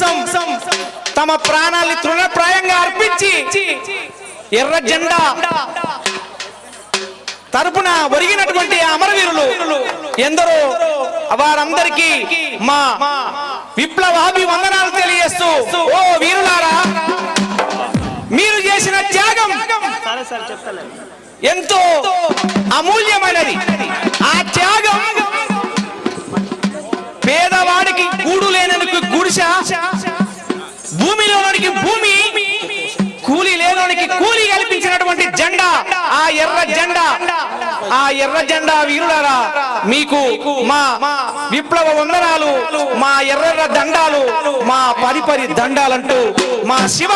కోసం తమ ప్రాణాల్ని తృణప్రాయంగా అర్పించి ఎర్ర జెండా తరపున ఒరిగినటువంటి అమరవీరులు ఎందరో వారందరికీ మా విప్లవాభి వందనాలు తెలియజేస్తూ ఓ వీరులారా మీరు చేసిన త్యాగం ఎంతో అమూల్యమైనది. ఆ త్యాగం పేదవాడికి గూడు లేననికి గుడిస భూమిలోనికి భూమి కూలి లేనోనికి కూలి కల్పించినటువంటి జెండా ఆ ఎర్ర జెండా ఆ ఎర్ర జెండా వీరులారా మీకు మా విప్లవ వందనాలు మా ఎర్ర దండాలు మా పరి దండాలంటూ మా శివ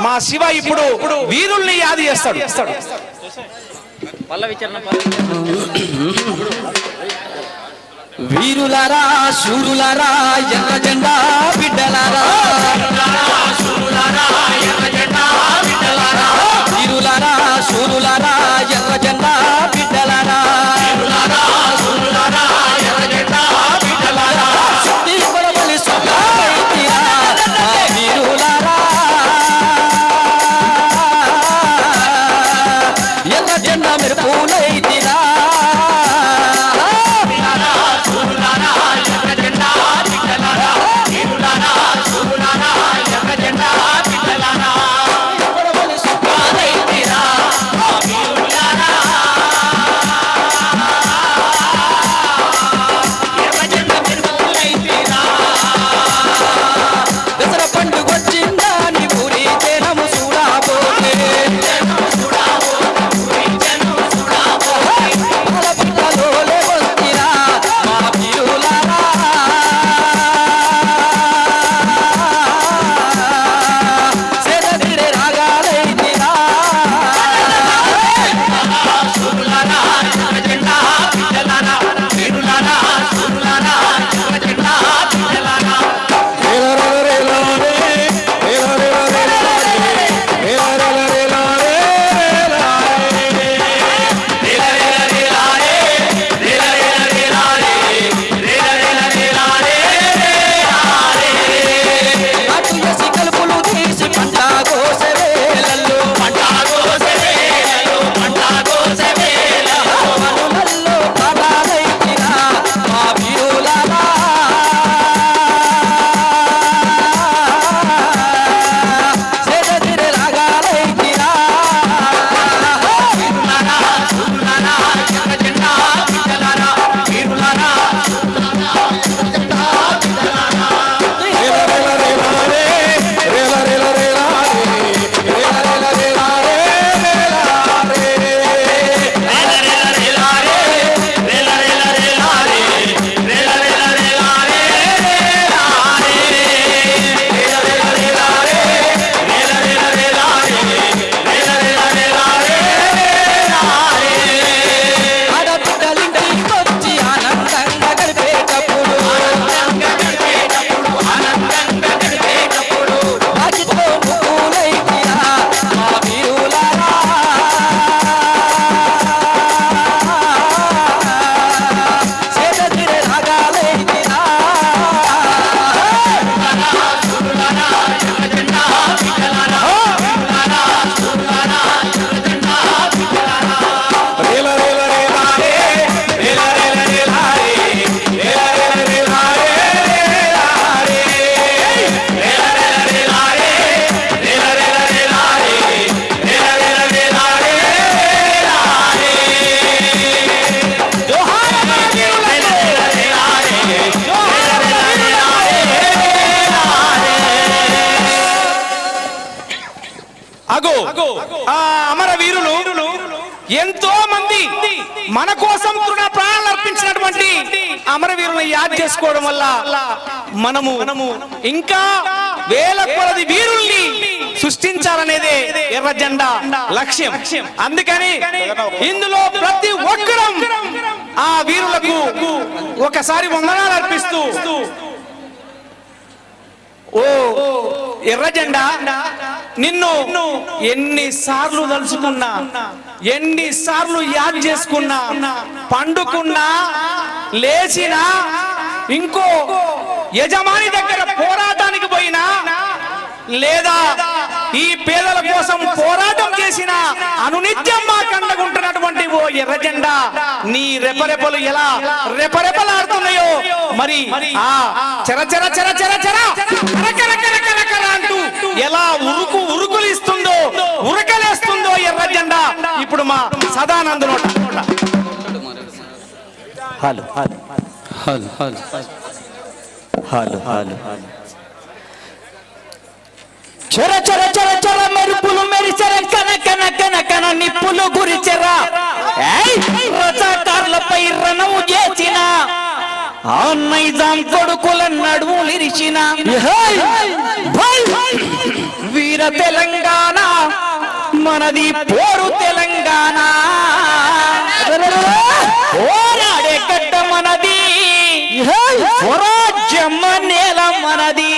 మా శివ ఇప్పుడు వీరుల్ని యాది చేస్తాడు. వీరులరా శూరులారా ఎర్ర జెండా బిడ్డలారా. ఆ అమర వీరులు ఎంతో మంది మన కోసం తృణ ప్రాణాలు అర్పించినటువంటి అమరవీరుని యాద్ చేసుకోవడం వల్ల మనము ఇంకా వేల కొలది వీరుల్ని సృష్టించాలనేదే ఎర్ర జెండా లక్ష్యం. అందుకని ఇందులో ప్రతి ఒక్కరం ఆ వీరులకు ఒకసారి వందనాలు అర్పిస్తూ ఎర్రజెండా నిన్ను నిన్ను ఎన్నిసార్లు తలుచుకున్నా ఎన్నిసార్లు యాద్ చేసుకున్నా పండుకున్నా లేచినా ఇంకో యజమాని దగ్గర పోరాటానికి పోయినా లేదా ఈ పేదల కోసం పోరాటం చేసిన అనునిత్యం మా కండగుంటున్నటువంటి ఓ ఎర్రజెండా నీ రెపరెపలు ఎలా రెపరెపలాడుతున్నాయో మరి ఆ చర చర చర చర చర ఎలా ఉరుకు ఉరుకులు ఇస్తుందో ఉరకలేస్తుందో ఎర్ర జెండా. ఇప్పుడు మా సదానంద నోట. Hello hello. Hello hello. Hello hello. చెర చెర చెర చెర మెరుపులు మెరిచెర కన కన కన కన నిప్పులు గురిచెరా. రజాకారులపై రణము చేసిన. ఆ నైజాం కొడుకుల నడువులిరిచిన పుట్టిన తెలంగాణ మనది పోరు తెలంగాణ. పోరాడే గడ్డ మనది స్వరాజ్యం నేల మనది.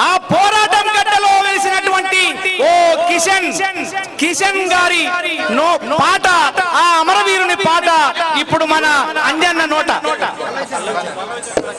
ఆ పోరాటం గడ్డలో వేసినటువంటి ఓ కిషన్ కిషన్ గారి పాట ఆ అమరవీరుని పాట ఇప్పుడు మన అంజన్న నోట.